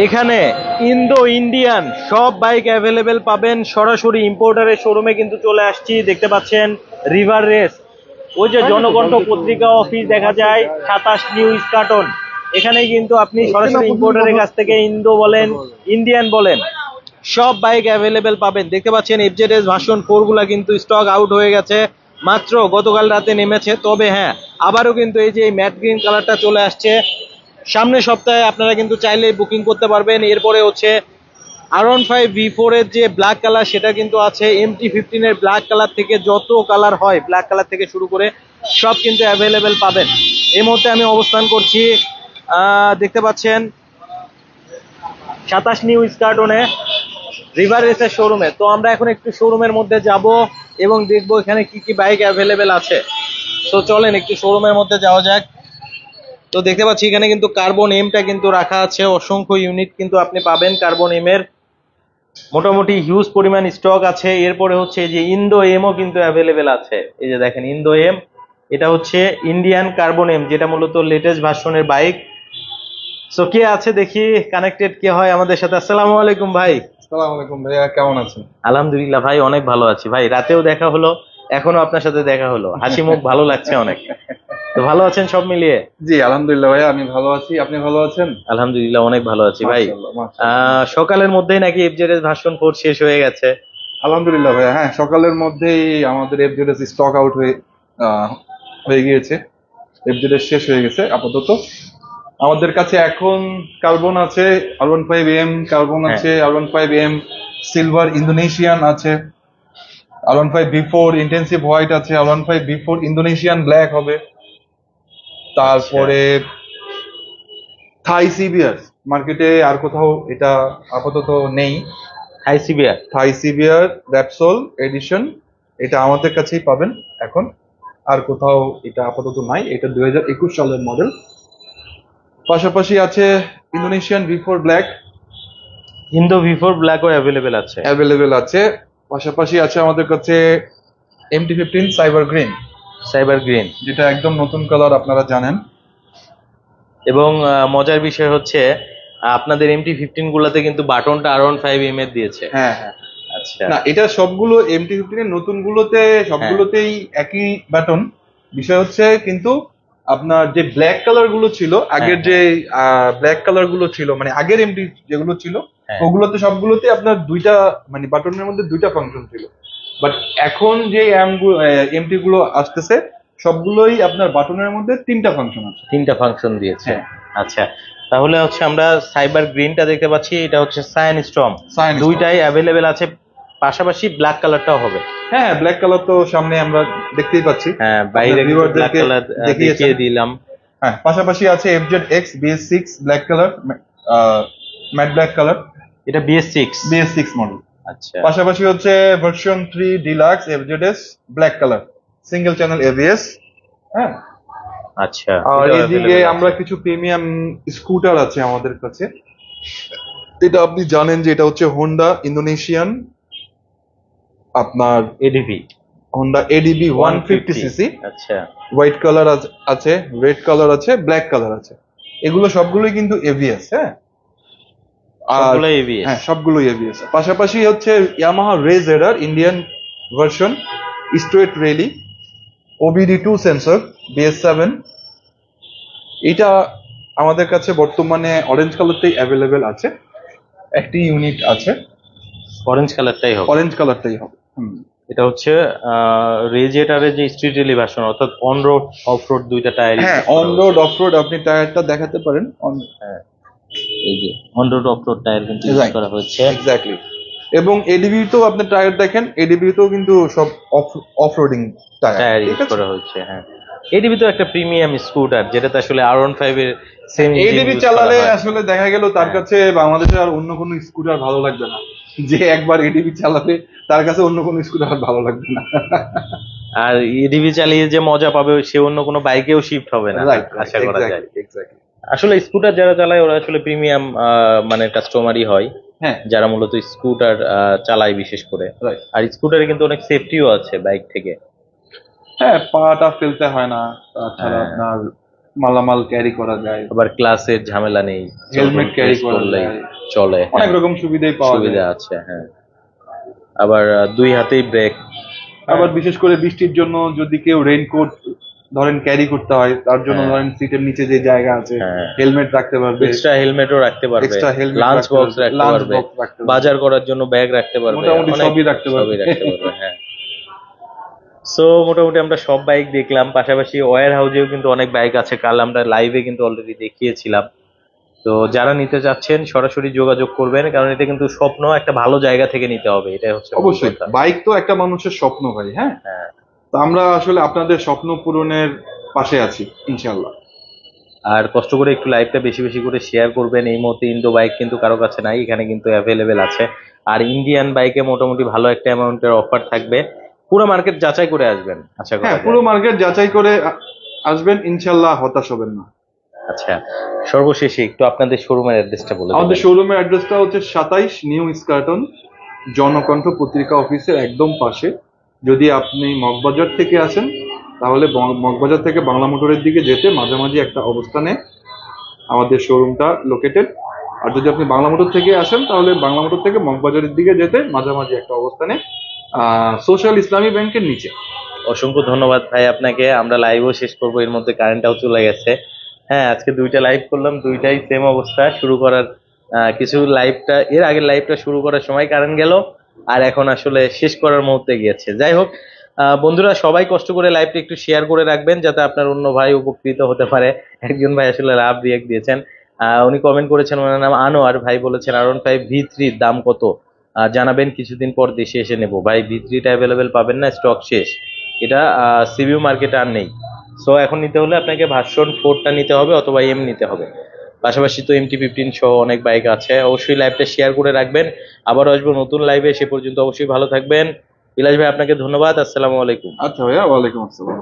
এখানে Indo Indian সব bike available পাবেন। সরাসরি ইম্পোর্টারের শোরুমে কিন্তু চলে আসছি দেখতে পাচ্ছেন রিভার রেস ওই যে জনকণ্ঠ পত্রিকা অফিস দেখা যায় সাতাশ নিউ ইস্কাটন এখানে কিন্তু আপনি সরাসরি ইম্পোর্টারের কাছ থেকে ইন্দো বলেন ইন্ডিয়ান বলেন সব বাইক অ্যাভেলেবেল পাবেন। দেখতে পাচ্ছেন এফজেডএস ভার্সন ফোরগুলা কিন্তু স্টক আউট হয়ে গেছে। মাত্র গতকাল রাতে নেমেছে তবে হ্যাঁ আবারও কিন্তু এই যে ম্যাট গ্রিন কালারটা চলে আসছে। সামনের সপ্তাহে আপনারা কিন্তু চাইলে বুকিং করতে পারবেন। এরপরে হচ্ছে R one five V four এর যে ব্ল্যাক কালার সেটা কিন্তু আছে। এম টি ফিফটিন এর ব্ল্যাক কালার থেকে যত কালার হয় ব্ল্যাক কালার থেকে শুরু করে সব কিন্তু অ্যাভেলেবেল পাবেন। এই মুহূর্তে আমি অবস্থান করছি দেখতে পাচ্ছেন সাতাশ নিউ স্কার্টনে রিভার রেসের শোরুমে তো আমরা এখন একটু শোরুমের মধ্যে যাব এবং দেখব এখানে কি কি বাইক অ্যাভেলেবেল আছে। তো চলেন একটু শোরুমের মধ্যে যাওয়া যাক। তো দেখতে পাচ্ছি এখানে কিন্তু কার্বন এমটা কিন্তু রাখা আছে। অসংখ্য ইউনিট কিন্তু আপনি পাবেন কার্বন এমের মোটামুটি হিউজ পরিমাণ স্টক আছে। এরপরে হচ্ছে যে ইন্দো এমও কিন্তু অ্যাভেলেবেল আছে। এই যে দেখেন ইন্দো এম এটা হচ্ছে ইন্ডিয়ান কার্বন এম যেটা মূলত লেটেস্ট ভার্সনের বাইক সো কে আছে দেখি? কানেক্টেড কে হয় আমাদের সাথে? আসসালামু আলাইকুম ভাই। আসসালামু আলাইকুম ভাইয়া কেমন আছেন? আলহামদুলিল্লাহ ভাই অনেক ভালো আছি। ভাই রাতেও দেখা হলো এখনও আপনার সাথে দেখা হলো। হাসি মুখ ভালো লাগছে অনেক। তো ভালো আছেন সব মিলিয়ে? জি আলহামদুলিল্লাহ ভাইয়া আমি ভালো আছি। আপনি ভালো আছেন? আলহামদুলিল্লাহ অনেক ভালো আছি ভাই। সকালের মধ্যেই নাকি এফজেডএস ভার্সন ফোর শেষ হয়ে গেছে? আলহামদুলিল্লাহ ভাইয়া হ্যাঁ সকালের মধ্যেই আমাদের এফজেডএস স্টক আউট হয়ে হয়ে গিয়েছে। এফজেডএস শেষ হয়ে গেছে আপাতত। আমাদের কাছে এখন কার্বন আছে R one five M carbon. আছে R one five M silver Indonesian আছে। R one five B four intensive white আছে R one five B four Indonesian black হবে। তারপরে থাই সিবিআর মার্কেটে আর কোথাও এটা আপাতত নেই। High CBR Thai CBR Repsol edition এটা আমাদের কাছেই পাবেন এখন। আর কোথাও এটা আপাতত নাই এটা দুই একুশ সালের মডেল পাশাপাশি আছে Indonesian V four black Indo V four ব্ল্যাকও available আছে। অ্যাভেলেবেল আছে। পাশাপাশি আছে আমাদের কাছে MT fifteen cyber green cyber green. যেটা একদম নতুন কালার আপনারা জানেন। এবং মজার বিষয় হচ্ছে আপনাদের এমটি ফিফটিন গুলাতে কিন্তু বাটনটা আর ওয়ান ফাইভ এম এর দিয়েছে। হ্যাঁ হ্যাঁ। আচ্ছা। না এটা সবগুলো এমটি ফিফটিনের নতুন গুলোতে সবগুলোতেই একই বাটন। বিষয় হচ্ছে কিন্তু আপনার যে ব্ল্যাক কালারগুলো ছিল আগের হ্যাঁ, যে ব্ল্যাক কালারগুলো ছিল মানে আগের এমটি যেগুলো ছিল হ্যাঁ। ওগুলোতে সবগুলোতে আপনার দুইটা মানে বাটনের মধ্যে দুইটা ফাংশন ছিল। বাট এখন যে এমটি গুলো আসতেছে সবগুলোই আপনার বাটনের মধ্যে তিনটা ফাংশন আছে। তিনটা ফাংশন দিয়েছে। হ্যাঁ। আচ্ছা তাহলে হচ্ছে আমরা সাইবার গ্রিনটা দেখতে পাচ্ছি এটা হচ্ছে সায়ান স্ট্রম দুইটাই অ্যাভেলেবেল আছে পাশাপাশি ব্ল্যাক কালারটাও হবে। হ্যাঁ ব্ল্যাক কালার তো সামনে আমরা দেখতেই পাচ্ছি। হ্যাঁ বাইরে ব্ল্যাক কালার দেখিয়ে দিলাম। হ্যাঁ পাশাপাশি আছে FZ X BS six black colour matte black colour এটা BS six BS six model পাশাপাশি হচ্ছে version three deluxe FZS black colour single channel ABS হ্যাঁ। আচ্ছা আর এদিকে আমরা কিছু প্রিমিয়াম স্কুটার আছে আমাদের কাছে। এটা আপনি জানেন যে এটা হচ্ছে হোন্ডা ইন্দোনেশিয়ান আপনার ADV Honda ADV one fifty CC আচ্ছা। হোয়াইট কালার আছে রেড কালার আছে ব্ল্যাক কালার আছে। এগুলো সবগুলোই কিন্তু এভিএস হ্যাঁ। আর সবগুলো এবিএস হ্যাঁ পাশাপাশি হচ্ছে ইয়ামাহা রেজ এডার Indian version street rally OBD two sensor BS seven এটা আমাদের কাছে বর্তমানে অরেঞ্জ কালারটাই অ্যাভেলেবেল আছে। একটি ইউনিট আছে। অরেঞ্জ কালারটাই হবে। অরেঞ্জ কালারটাই হবে। এটা হচ্ছে রেজিয়েটারের যে স্ট্রিট রেলি ভার্সন অর্থাৎ অন রোড অফ রোড দুইটা টায়ার হ্যাঁ অন রোড অফ রোড আপনি টায়ারটা দেখাতে পারেন। এই যে টায়ার কিন্তু ইউজ করা এক্স্যাক্টলি এবং এডিবি তো আপনি টায়ার দেখেন এডিবি তো কিন্তু সব অফ টায়ার ইউজ করা হ্যাঁ। এডিবি তো একটা প্রিমিয়াম স্কুটার যেটাতে আসলে আর ওয়ান ফাইভ এর সেম এডিবি চালালে আসলে দেখা গেল তার হ্যাঁ। কাছে বাংলাদেশে আর অন্য কোনো স্কুটার ভালো লাগবে না। যে একবার এডিবি চালাবে তার কাছে অন্য কোনো স্কুটার আর ভালো লাগবে না। আর এডিবি চালিয়ে যে মজা পাবে সে অন্য কোনো বাইকেও শিফট হবে না। আশা করা যায়। এক্স্যাক্টলি আসলে স্কুটার যারা চালায় ওরা আসলে প্রিমিয়াম মানে কাস্টমারই হয়। হ্যাঁ। যারা মূলত স্কুটার চালায় বিশেষ করে। আর স্কুটারে কিন্তু অনেক সেফটিও আছে বাইক থেকে। হ্যাঁ পাটা ফেলতে হয় না। তাছাড়া হ্যাঁ। আপনার মালামাল ক্যারি করা যায়। আবার ক্লাসের ঝামেলা নেই। হেলমেট ক্যারি করলে চলে। অনেক হ্যাঁ, রকম সুবিধাই পাওয়া সুবিধা আছে হ্যাঁ। আবার দুই হাতেই ব্রেক আবার বিশেষ করে বৃষ্টির জন্য যদি কেউ রেইনকোট ধরেন ক্যারি করতে হয় তার জন্য হ্যাঁ। ধরেন সিটের নিচে যে জায়গা আছে হ্যাঁ। হেলমেট রাখতে পারবে এক্সট্রা হেলমেটও রাখতে পারবে এক্সট্রা helmet লাঞ্চ বক্স রাখতে পারবে। বাজার করার জন্য ব্যাগ রাখতে পারবে মোটামুটি সবই রাখতে পারবে। রাখতে পারবে হ্যাঁ সো মোটামুটি আমরা সব বাইক দেখলাম পাশাপাশি ওয়ার হাউজেও কিন্তু অনেক বাইক আছে কাল আমরা লাইভে কিন্তু অলরেডি দেখিয়েছিলাম তো যারা নিতে চাচ্ছেন সরাসরি যোগাযোগ করবেন কারণ এটা কিন্তু স্বপ্ন একটা ভালো জায়গা থেকে নিতে হবে এটাই হচ্ছে অবশ্যই বাইক তো একটা মানুষের স্বপ্ন ভাই হ্যাঁ হ্যাঁ তো আমরা আসলে আপনাদের স্বপ্ন পূরণের পাশে আছি ইনশাল্লাহ আর কষ্ট করে একটু লাইভটা বেশি বেশি করে শেয়ার করবেন। এই মুহূর্তে ইন্দো বাইক কিন্তু কারও কাছে নাই এখানে কিন্তু অ্যাভেলেবেল আছে। আর ইন্ডিয়ান বাইকে মোটামুটি ভালো একটা অ্যামাউন্টের অফার থাকবে। পুরো মার্কেট যাচাই করে আসবেন আচ্ছা হ্যাঁ পুরো মার্কেট যাচাই করে আসবেন ইনশাল্লাহ হতাশ হবেন না। আচ্ছা সর্বশেষে একটু আপনাদের শোরুমের অ্যাড্রেসটা বলে আমাদের শোরুমের অ্যাড্রেসটা হচ্ছে সাতাইশ নিউ স্কার্টন জনকণ্ঠ পত্রিকা অফিসের একদম পাশে। যদি আপনি মগবাজার থেকে আসেন, তাহলে মগবাজার থেকে বাংলা মোটরের দিকে যেতে মাঝামাঝি একটা অবস্থানে আমাদের শোরুমটা লোকেটেড আর যদি আপনি বাংলা মোটর থেকে আসেন, তাহলে বাংলা মোটর থেকে মগবাজারের দিকে যেতে মাঝামাঝি একটা অবস্থানে সোশ্যাল ইসলামী ব্যাংকের নিচে। অসংখ্য ধন্যবাদ ভাই আপনাকে। আমরা লাইভও শেষ করব, এর মধ্যে কারেন্টটাও চলে গেছে। হ্যাঁ আজকে দুইটা লাইভ করলাম, দুইটাই সেম অবস্থা। শুরু করার কিছু লাইভটা এর আগের লাইভটা শুরু করার সময় কারেন্ট গেল। আর এখন আসলে শেষ করার মুহূর্তে গিয়েছে। যাই হোক বন্ধুরা, সবাই কষ্ট করে লাইভটা একটু শেয়ার করে রাখবেন যাতে আপনার অন্য ভাই উপকৃত হতে পারে। একজন ভাই আসলে লাভ রিয়াক্ট দিয়েছেন। উনি কমেন্ট করেছেন, ওনার নাম আনোয়ার। ভাই বলেছেন, আরন ফাইভ ভি থ্রির দাম কত? জানাবেন, কিছুদিন পর দেশে এসে নেব। ভাই ভি থ্রিটা অ্যাভেলেবেল পাবেন না স্টক শেষ। এটা সিবিউ মার্কেটে আর নেই। সো এখন নিতে হলে আপনাকে ভার্সন ফোরটা নিতে হবে অথবা এম নিতে হবে। পাশাপাশি তো এমটি ফিফটিন সহ অনেক বাইক আছে। অবশ্যই লাইভটা শেয়ার করে রাখবেন। আবার আসব নতুন লাইভে সে পর্যন্ত অবশ্যই ভালো থাকবেন। বিলাস ভাই, আপনাকে ধন্যবাদ। আসসালামু আলাইকুম। আচ্ছা ভাইয়া, ওয়ালাইকুম আসসালাম।